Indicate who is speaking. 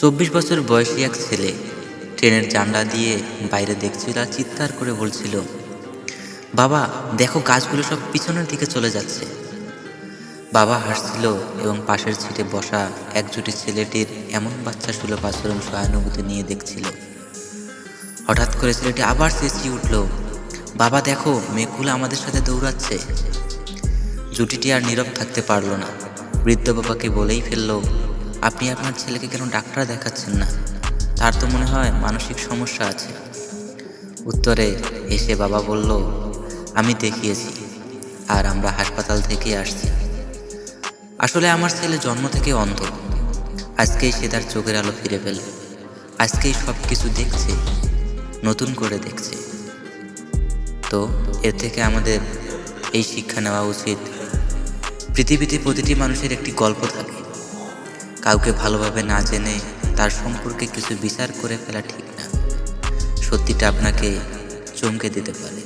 Speaker 1: চব্বিশ বছর বয়সী এক ছেলে ট্রেনের জানলা দিয়ে বাইরে দেখছিল আর চিৎকার করে বলছিল, বাবা, দেখো গাছগুলো সব পিছনের দিকে চলে যাচ্ছে। বাবা হাসছিল এবং পাশের সিটে বসা একজুটি ছেলেটির এমন বাচ্চা সুলভ আচরণ সহানুভূতি নিয়ে দেখছিল। হঠাৎ করে ছেলেটি আবার চেঁচিয়ে উঠল, বাবা, দেখো মেঘগুলো আমাদের সাথে দৌড়াচ্ছে। জুটিটি আর নীরব থাকতে পারল না। বৃদ্ধ বাবাকে বলেই ফেলল আপনি আপনার ছেলেকে কেন ডাক্তার দেখাচ্ছেন না? তার তো মনে হয় মানসিক সমস্যা আছে। উত্তরে এসে বাবা বলল, আমি দেখিয়েছি আর আমরা হাসপাতাল থেকে আসছি। আসলে আমার ছেলে জন্ম থেকে অন্ধ। আজকেই সে তার চোখের আলো ফিরে পেল। আজকেই সব কিছু দেখছে, নতুন করে দেখছে। তো এর থেকে আমাদের এই শিক্ষা নেওয়া উচিত। পৃথিবীতে প্রতিটি মানুষের একটি গল্প থাকে। কাউকে ভালোভাবে না জেনে তার সম্পর্কে কিছু বিচার করে ফেলা ঠিক না। সত্যিটা আপনাকে চমকে দিতে পারে।